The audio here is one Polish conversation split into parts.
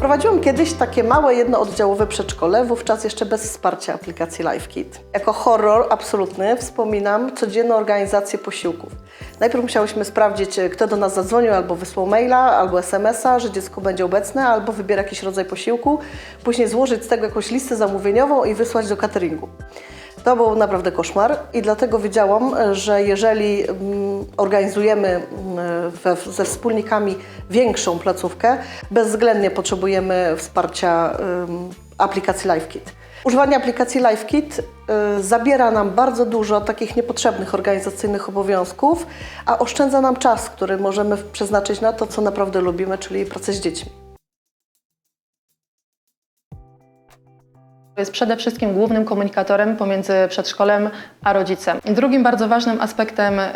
Prowadziłam kiedyś takie małe jednooddziałowe przedszkole, wówczas jeszcze bez wsparcia aplikacji LiveKit. Jako horror absolutny wspominam codzienną organizację posiłków. Najpierw musiałyśmy sprawdzić, e, kto do nas zadzwonił, albo wysłał maila, albo SMS-a, że dziecko będzie obecne, albo wybiera jakiś rodzaj posiłku. Później złożyć z tego jakąś listę zamówieniową i wysłać do cateringu. To był naprawdę koszmar i dlatego wiedziałam, że jeżeli mm, organizujemy mm, we, ze wspólnikami większą placówkę, bezwzględnie potrzebujemy wsparcia aplikacji LiveKit. Używanie aplikacji LiveKit y, zabiera nam bardzo dużo takich niepotrzebnych organizacyjnych obowiązków, a oszczędza nam czas, który możemy przeznaczyć na to, co naprawdę lubimy, czyli pracę z dziećmi. Jest przede wszystkim głównym komunikatorem pomiędzy przedszkolem a rodzicem. Drugim bardzo ważnym aspektem y,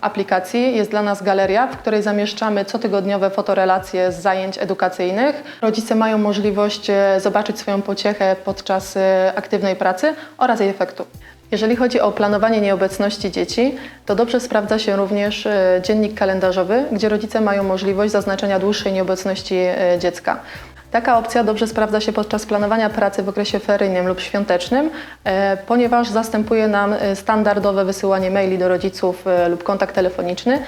aplikacji jest dla nas galeria, w której zamieszczamy cotygodniowe fotorelacje z zajęć edukacyjnych. Rodzice mają możliwość y, zobaczyć swoją pociechę podczas y, aktywnej pracy oraz jej efektu. Jeżeli chodzi o planowanie nieobecności dzieci, to dobrze sprawdza się również dziennik kalendarzowy, gdzie rodzice mają możliwość zaznaczenia dłuższej nieobecności dziecka. Taka opcja dobrze sprawdza się podczas planowania pracy w okresie feryjnym lub świątecznym, e, ponieważ zastępuje nam e, standardowe wysyłanie maili do rodziców e, lub kontakt telefoniczny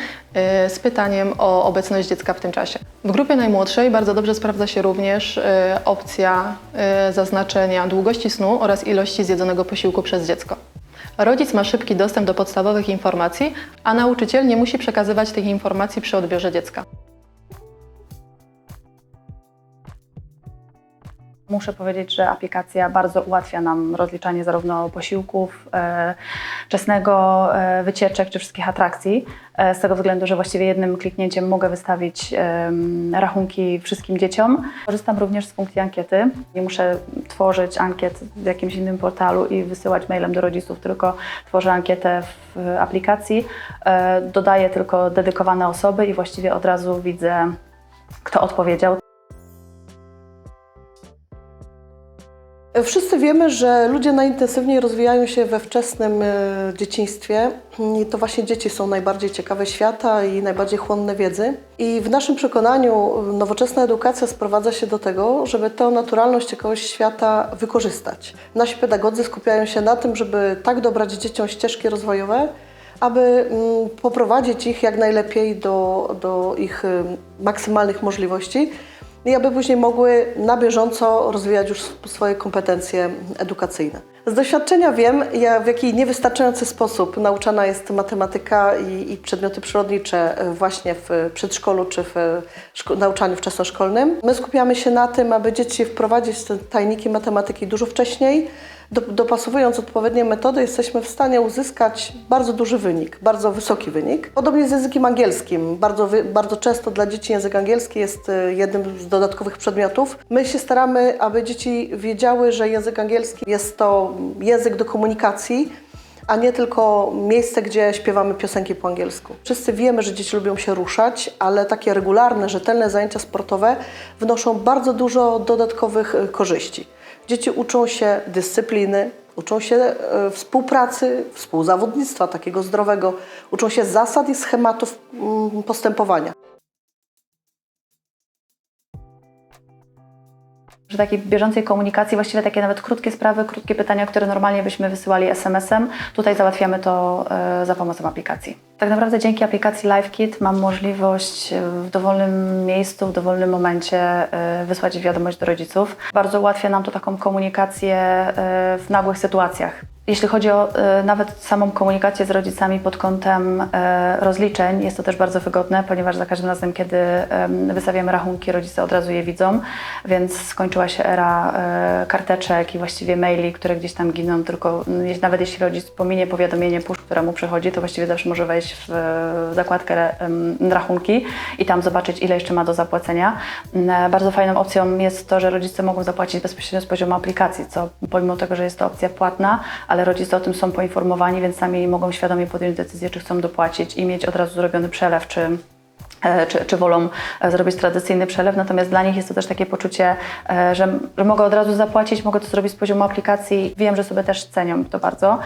z pytaniem o obecność dziecka w tym czasie. W grupie najmłodszej bardzo dobrze sprawdza się również opcja zaznaczenia długości snu oraz ilości zjedzonego posiłku przez dziecko. Rodzic ma szybki dostęp do podstawowych informacji, a nauczyciel nie musi przekazywać tych informacji przy odbiorze dziecka. Muszę powiedzieć, że aplikacja bardzo ułatwia nam rozliczanie zarówno posiłków, e, czesnego, e, wycieczek czy wszystkich atrakcji. E, z tego względu, że właściwie jednym kliknięciem mogę wystawić em, rachunki wszystkim dzieciom. Korzystam również z funkcji ankiety. Nie muszę tworzyć ankiet w jakimś innym portalu i wysyłać mailem do rodziców, tylko tworzę ankietę w aplikacji. E, dodaję tylko dedykowane osoby i właściwie od razu widzę, kto odpowiedział. Wszyscy wiemy, że ludzie najintensywniej rozwijają się we wczesnym e, dzieciństwie i to właśnie dzieci są najbardziej ciekawe świata i najbardziej chłonne wiedzy. I w naszym przekonaniu nowoczesna edukacja sprowadza się do tego, żeby tę naturalność ciekawość świata wykorzystać. Nasi pedagodzy skupiają się na tym, żeby tak dobrać dzieciom ścieżki rozwojowe, aby mm, poprowadzić ich jak najlepiej do, do ich y, maksymalnych możliwości i aby później mogły na bieżąco rozwijać już swoje kompetencje edukacyjne. Z doświadczenia wiem, w jaki niewystarczający sposób nauczana jest matematyka i, przedmioty przyrodnicze właśnie w przedszkolu czy w szko- nauczaniu wczesnoszkolnym. My skupiamy się na tym, aby dzieci wprowadzić te tajniki matematyki dużo wcześniej, do, dopasowując odpowiednie metody, jesteśmy w stanie uzyskać bardzo duży wynik, bardzo wysoki wynik. Podobnie z językiem angielskim. Bardzo, bardzo często dla dzieci język angielski jest y, jednym z dodatkowych przedmiotów. My się staramy, aby dzieci wiedziały, że język angielski jest to język do komunikacji, a nie tylko miejsce, gdzie śpiewamy piosenki po angielsku. Wszyscy wiemy, że dzieci lubią się ruszać, ale takie regularne, rzetelne zajęcia sportowe wnoszą bardzo dużo dodatkowych y, korzyści. Dzieci uczą się dyscypliny, uczą się e, współpracy, współzawodnictwa takiego zdrowego, uczą się zasad i schematów mm, postępowania. Że takiej bieżącej komunikacji, właściwie takie nawet krótkie sprawy, krótkie pytania, które normalnie byśmy wysyłali SMS-em, tutaj załatwiamy to e, za pomocą aplikacji. Tak naprawdę dzięki aplikacji LiveKit mam możliwość e, w dowolnym miejscu, w dowolnym momencie e, wysłać wiadomość do rodziców. Bardzo ułatwia nam to taką komunikację w nagłych sytuacjach. Jeśli chodzi o e, nawet samą komunikację z rodzicami pod kątem e, rozliczeń, jest to też bardzo wygodne, ponieważ za każdym razem, kiedy em, wystawiamy rachunki, rodzice od razu je widzą, więc skończyła się era e, karteczek i właściwie maili, które gdzieś tam giną, tylko mm, nawet jeśli rodzic pominie powiadomienie push, które mu przychodzi, to właściwie zawsze może wejść w, zakładkę rachunki i tam zobaczyć, ile jeszcze ma do zapłacenia. Mm, Bardzo fajną opcją jest to, że rodzice mogą zapłacić bezpośrednio z poziomu aplikacji, co pomimo tego, że jest to opcja płatna, ale rodzice o tym są poinformowani, więc sami mogą świadomie podjąć decyzję, czy chcą dopłacić i mieć od razu zrobiony przelew, czy, e, czy, czy wolą e, zrobić tradycyjny przelew. Natomiast dla nich jest to też takie poczucie, e, że, że mogę od razu zapłacić, mogę to zrobić z poziomu aplikacji. Wiem, że sobie też cenią to bardzo.